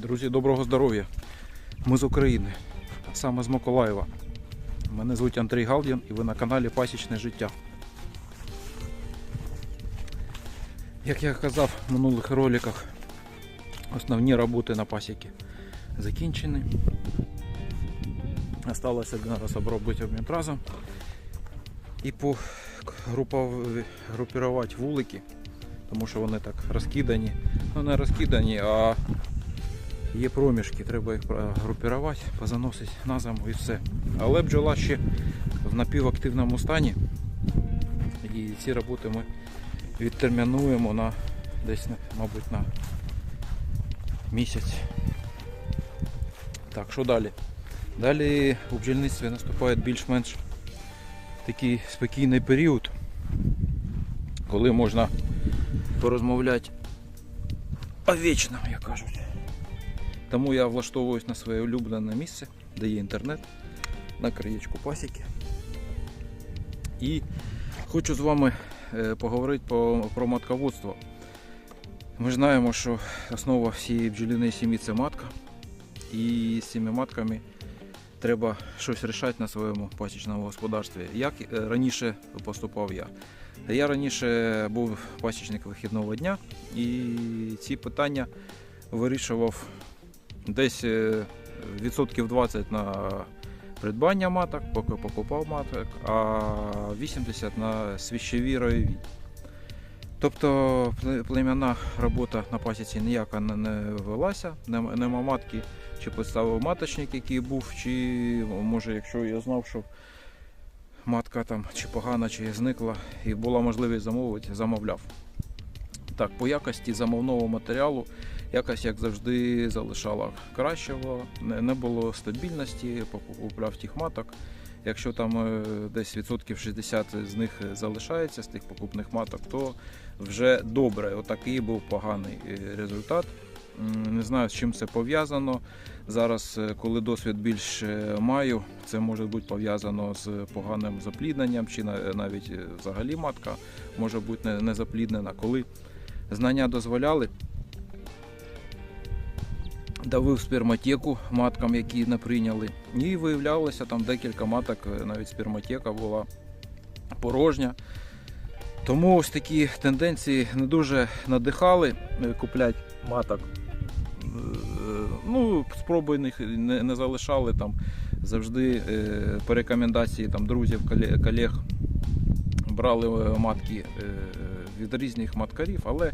Друзі, доброго здоров'я. Ми з України, саме з Миколаєва. Мене звуть Андрій Галдін і ви на каналі Пасічне життя. Як я казав в минулих роликах, основні роботи на пасіки закінчені. Осталося один раз обробити обмітразом і по вулики, тому що вони так розкидані. Ну не розкидані, а Є проміжки, треба їх групірувати, позаносити на зиму і все. Але бджола ще в напівактивному стані. І ці роботи ми відтермінуємо на десь, мабуть, на місяць. Так, що далі? Далі у бджільництві наступає більш-менш такий спокійний період, коли можна порозмовляти о вічному, як кажуть. Тому я влаштовуюсь на своє улюблене місце, де є інтернет, на краєчку пасіки. І хочу з вами е, поговорити по- про матководство. Ми знаємо, що основа всієї бджоліної сім'ї це матка. І з цими матками треба щось рішати на своєму пасічному господарстві. Як е, раніше поступав я? Я раніше був пасічник вихідного дня і ці питання вирішував десь е, відсотків 20 на придбання маток, поки покупав маток, а 80 на свіщові роєві. Тобто пле- плем'яна робота на пасіці ніяка не, велася, нема матки, чи поставив маточник, який був, чи може, якщо я знав, що матка там чи погана, чи зникла, і була можливість замовити, замовляв. Так, по якості замовного матеріалу якось, як завжди, залишала кращого, не, не було стабільності, покупляв тих маток. Якщо там е, десь відсотків 60 з них залишається з тих покупних маток, то вже добре. Отакий був поганий е, результат. Не знаю, з чим це пов'язано. Зараз, е, коли досвід більш маю, це може бути пов'язано з поганим заплідненням, чи навіть взагалі матка може бути не запліднена. Коли знання дозволяли, давив сперматеку маткам, які не прийняли. І виявлялося там декілька маток, е, навіть сперматека була порожня. Тому ось такі тенденції не дуже надихали е, купляти маток. Е, Ну, спробуй їх не, не залишали там завжди по рекомендації там, друзів, колег брали матки від різних маткарів, але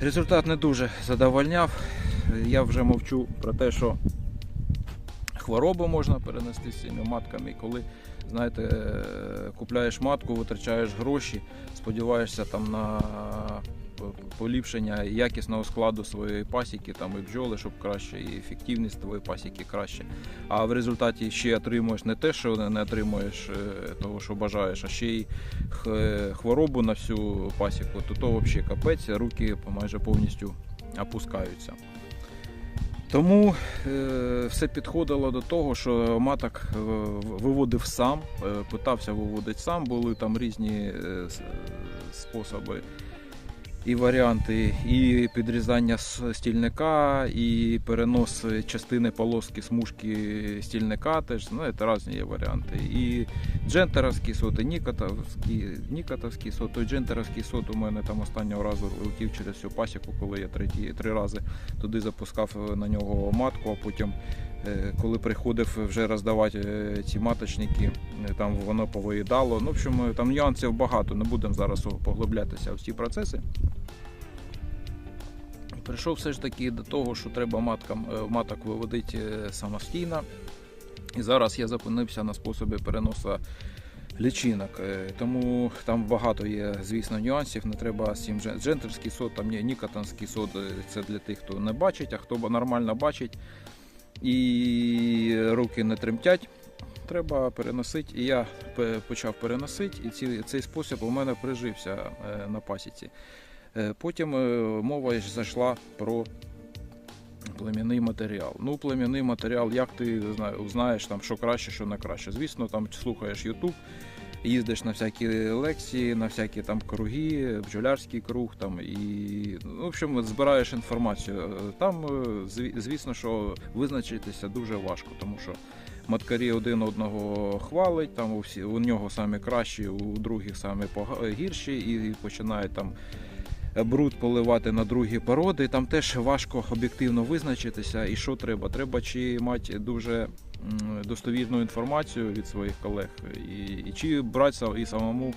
результат не дуже задовольняв. Я вже мовчу про те, що хвороби можна перенести з цими матками, коли знаєте, е, купляєш матку, витрачаєш гроші, сподіваєшся там на поліпшення якісного складу своєї пасіки, там і бджоли, щоб краще, і ефективність твоєї пасіки краще. А в результаті ще отримуєш не те, що не- не отримуєш е, того, що бажаєш, а ще й хворобу на всю пасіку, то то взагалі капець, руки майже повністю опускаються. Тому е, все підходило до того, що маток е, виводив сам, е, питався виводити сам, були там різні способи і варіанти, і підрізання стільника, і перенос частини полоски смужки стільника. Теж знаєте, різні є варіанти. І джентеровський сот, і нікотовський, нікотовський сот. Той джентеровський сот у мене там останнього разу летів через всю пасіку, коли я треті, три рази туди запускав на нього матку, а потім, коли приходив вже роздавати е, ці маточники, е, там воно повиїдало. Ну, в общем, е, там нюансів багато, не будемо зараз поглиблятися в ці процеси. Прийшов все ж таки до того, що треба маткам, е, маток виводити е, самостійно. І зараз я зупинився на способі переносу лічинок. Е, Тому там багато є, звісно, нюансів. Не треба джен- джентерський сот, там є нікотонський сот. е, Це для тих, хто не бачить, а хто нормально бачить і руки не тремтять. Треба переносити. І я почав переносити, і цей спосіб у мене прижився е, на пасіці. Е, Потім е, мова зайшла про плем'яний матеріал. Ну, плем'яний матеріал, як ти знаєш, там, що краще, що не краще. Звісно, там слухаєш YouTube, їздиш на всякі лекції, на всякі там круги, бджолярський круг там і ну, в общем, збираєш інформацію. Там, е, звісно, що визначитися дуже важко, тому що маткарі один одного хвалить, там у, всі, у нього самі кращі, у других самі гірші, і починають там бруд поливати на другі породи. Там теж важко об'єктивно визначитися, і що треба. Треба чи мати дуже достовірну інформацію від своїх колег, і, і чи брати са- і самому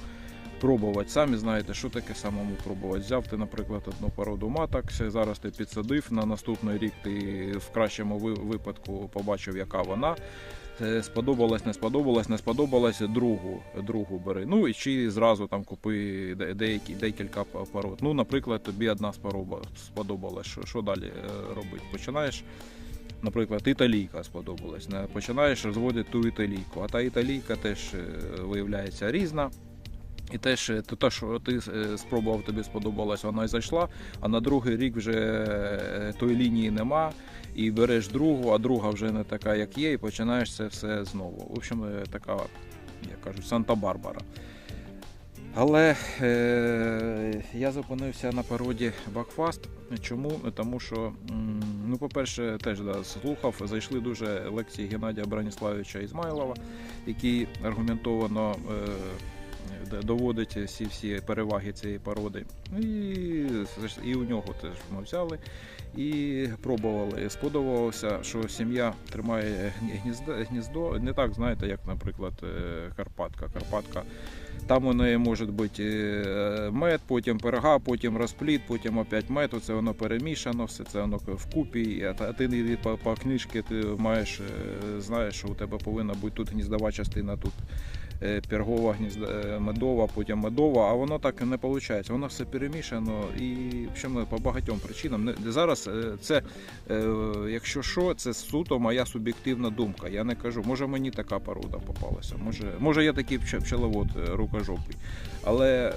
пробувати. Самі знаєте, що таке самому пробувати. Взяв ти, наприклад, одну породу маток, зараз ти підсадив, на наступний рік ти в кращому випадку побачив, яка вона. Е, Сподобалось, не сподобалось, не сподобалось, другу, другу бери. Ну і чи зразу там купи деякі, декілька пород. Ну, наприклад, тобі одна спороба- сподобалась. Що, що далі е, робити? Починаєш, наприклад, італійка сподобалась. Починаєш розводити ту італійку, а та італійка теж е, виявляється різна. І теж то, те, що ти е, спробував, тобі сподобалось, вона й зайшла, а на другий рік вже е, тої лінії нема, і береш другу, а друга вже не така, як є, і починаєш це все знову. В общем, е, така, як кажуть, Санта-Барбара. Але е, я зупинився на породі Бакфаст. Чому? Тому що, ну, по-перше, теж да, слухав, зайшли дуже лекції Геннадія Браніславовича Ізмайлова, який аргументовано е, доводить всі всі переваги цієї породи. Ну, І, і у нього теж ми взяли і пробували. Сподобалося, що сім'я тримає гніздо, не так, знаєте, як, наприклад, е, Карпатка. Карпатка. Там у неї може бути е, мед, потім перга, потім розпліт, потім опять мед. Це воно перемішано, все це воно вкупі. А ти по, по книжці ти маєш, е, знаєш, що у тебе повинна бути тут гніздова частина, тут пергова, гнізда, е, медова, потім медова, а воно так не виходить. Воно все перемішано і чому по багатьом причинам. Зараз е, це, е, якщо що, це суто моя суб'єктивна думка. Я не кажу, може мені така порода попалася, може, може я такий пчеловод е, рукожопий. Але е,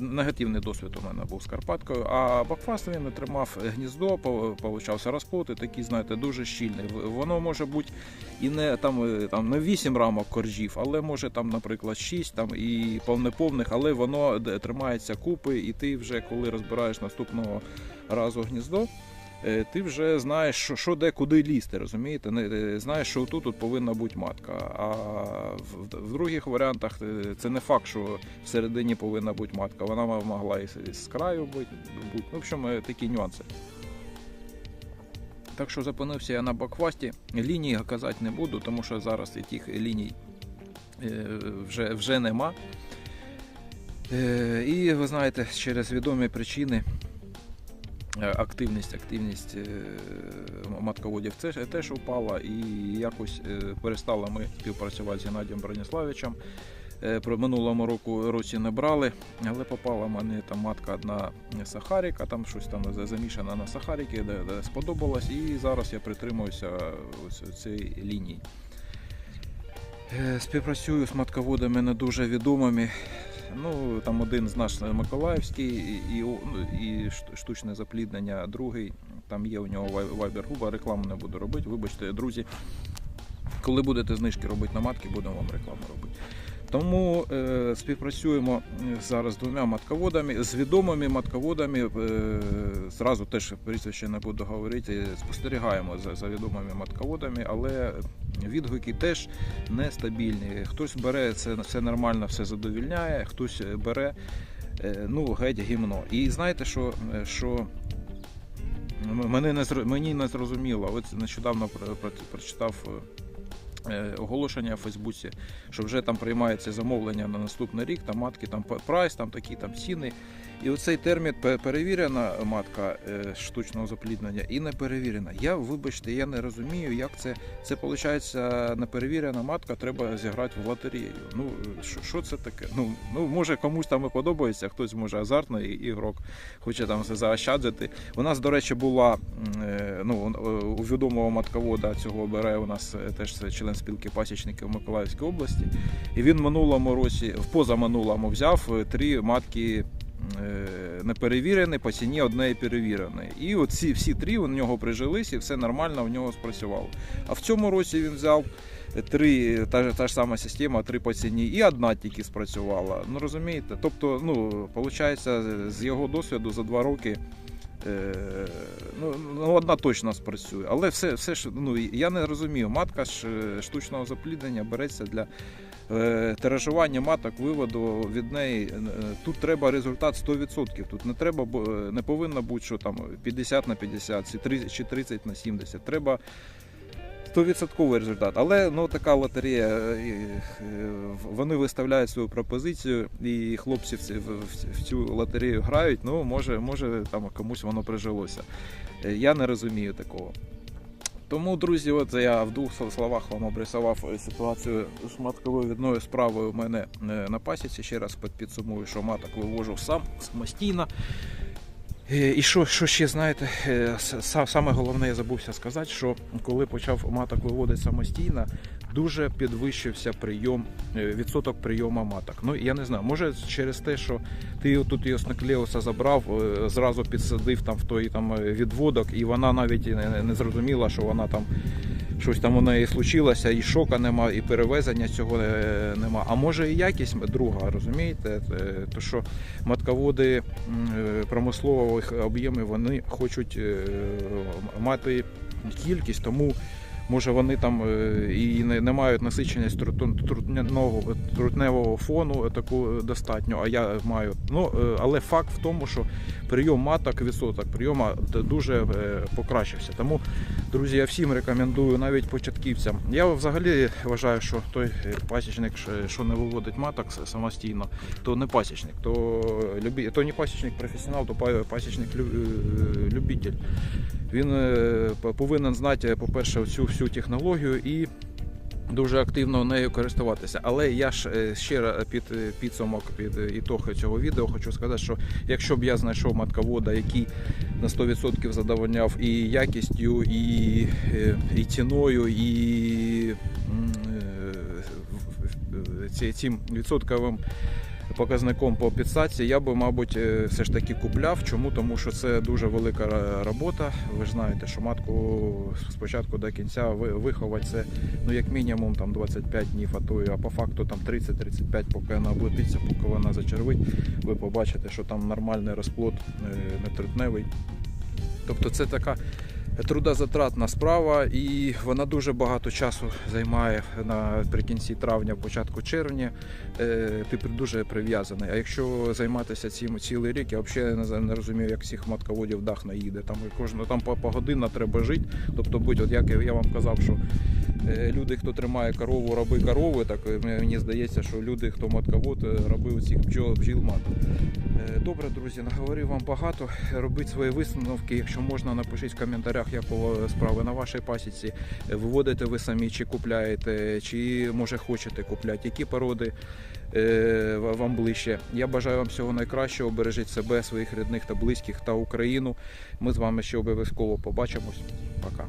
негативний досвід у мене був з Карпаткою. А Бакфаст він тримав гніздо, по- получався розплод, і знаєте, дуже щільний. Воно може бути і не там, е, там не 8 рамок коржів, але може там, наприклад, 6 там і повне-повних, але воно тримається купи, і ти вже коли розбираєш наступного разу гніздо. Е, Ти вже знаєш, що, що де куди лізти, розумієте? Не, е, знаєш, що тут, тут повинна бути матка. А в, в других варіантах е, це не факт, що всередині повинна бути матка. Вона могла і з- краю бути. бути. Ну, в общем, такі нюанси. Так що зупинився я на бакфасті. Лінії казати не буду, тому що зараз і тих ліній вже, вже нема. І ви знаєте, через відомі причини активність, активність е, матководів теж упала і якось е, перестали ми співпрацювати з Геннадієм Броніславичем. Е, Про минулому року році не брали, але попала мене там матка одна Сахаріка, там щось там за- замішане на Сахаріки, де, де сподобалось, і зараз я притримуюся ось цієї лінії. Е, Співпрацюю з матководами не дуже відомими. Ну, там один з наш Миколаївський і, і, ну, штучне запліднення, другий там є у нього вай- вайбер-губа, рекламу не буду робити. Вибачте, друзі, коли будете знижки робити на матки, будемо вам рекламу робити. Тому е, співпрацюємо зараз з двома матководами, з відомими матководами. Е, зразу теж прізвище не буду говорити. Спостерігаємо за, за відомими матководами, але відгуки теж нестабільні. Хтось бере це все нормально, все задовільняє, хтось бере е, ну, геть гімно. І знаєте, що, е, що мені не зрозуміло. Ось нещодавно про- про- прочитав. Е, е, Оголошення в Фейсбуці, що вже там приймається замовлення на наступний рік, там матки, там прайс, там такі там ціни. І оцей термін перевірена матка е, штучного запліднення і не перевірена. Я, вибачте, я не розумію, як це. Це виходить, неперевірена матка, треба зіграти в лотерею. Ну, що, що це таке? Ну, ну, може комусь там і подобається, хтось може азартний ігрок, хоче там все заощаджити. У нас, до речі, була е, ну, е, у відомого матковода цього бере у нас е, теж член спілки пасічників Миколаївської області. І він минулому році, в позаминулому взяв е, три матки е, по ціні одне і перевірене. І от ці всі три у нього прижились і все нормально в нього спрацювало. А в цьому році він взяв три, та, та ж сама система, три по ціні, і одна тільки спрацювала. Ну розумієте? Тобто, ну, виходить, з його досвіду за два роки. Е, ну, ну, одна точно спрацює, але все, все ж ну я не розумію. Матка ж е, штучного запліднення береться для е, тиражування маток, виводу від неї. Тут треба результат 100%. Тут не треба не повинно бути, що там 50 на 50 чи 30 чи 30 на 70. Треба 100% результат. Але ну така лотерея. е, е, Вони виставляють свою пропозицію, і хлопці в, цю лотерею грають. Ну, може, може там комусь воно прижилося. Е, Я не розумію такого. Тому, друзі, от я в двох словах вам обрисував ситуацію з матковою відною справою у мене на пасіці. Ще раз підсумую, що маток вивожу сам самостійно. Е, І що, що ще знаєте, е, саме головне я забувся сказати, що коли почав маток виводити самостійно, дуже підвищився прийом, е, відсоток прийому маток. Ну я не знаю, може через те, що ти тут її наклеуса забрав, зразу підсадив там в той там відводок, і вона навіть не зрозуміла, що вона там щось там у неї случилося, і шока нема, і перевезення цього е, нема. А може і якість друга, розумієте? Е, То що матководи е, промислових об'ємів вони хочуть мати кількість, тому. Може вони там е, і не, не мають насиченість трутневого, трутневого фону таку достатньо, а я маю. Ну, е, але факт в тому, що прийом маток, відсоток прийому дуже е, покращився. Тому, друзі, я всім рекомендую, навіть початківцям. Я взагалі вважаю, що той е, пасічник, що- не виводить маток самостійно, то не пасічник, то, то не пасічник професіонал, то пасічник е, любитель. Він е, повинен знати, по-перше, цю всю технологію і дуже активно нею користуватися. Але я ж е, ще під е, підсумок, під ітог цього відео хочу сказати, що якщо б я знайшов матковода, який на 100% задовольняв і якістю, і, і ціною, і цим відсотковим показником по підсадці, я би, мабуть, е, все ж таки купляв. Чому? Тому що це дуже велика робота. Ви ж знаєте, що матку спочатку до кінця ви- виховати це ну як мінімум там 25 днів, а то а по факту там 30-35, поки вона облетиться, поки вона зачервить, ви побачите, що там нормальний розплод е, нетрутневий. Тобто це така трудозатратна справа, і вона дуже багато часу займає наприкінці травня, початку червня. Е, Ти дуже прив'язаний. А якщо займатися цим цілий рік, я взагалі не, розумію, як всіх матководів дах наїде. Там кожна там по, погодинно треба жити. Тобто, будь, от як я вам казав, що е, люди, хто тримає корову, раби корови, так е, мені здається, що люди, хто матковод, раби цих бджол, бджіл мат. Добре, друзі, наговорив вам багато. Робіть свої висновки. Якщо можна, напишіть в коментарях, як у справи на вашій пасіці. Е, Виводите ви самі, чи купляєте, чи може хочете купляти, які породи е, вам ближче. Я бажаю вам всього найкращого. Бережіть себе, своїх рідних та близьких та Україну. Ми з вами ще обов'язково побачимось. Пока.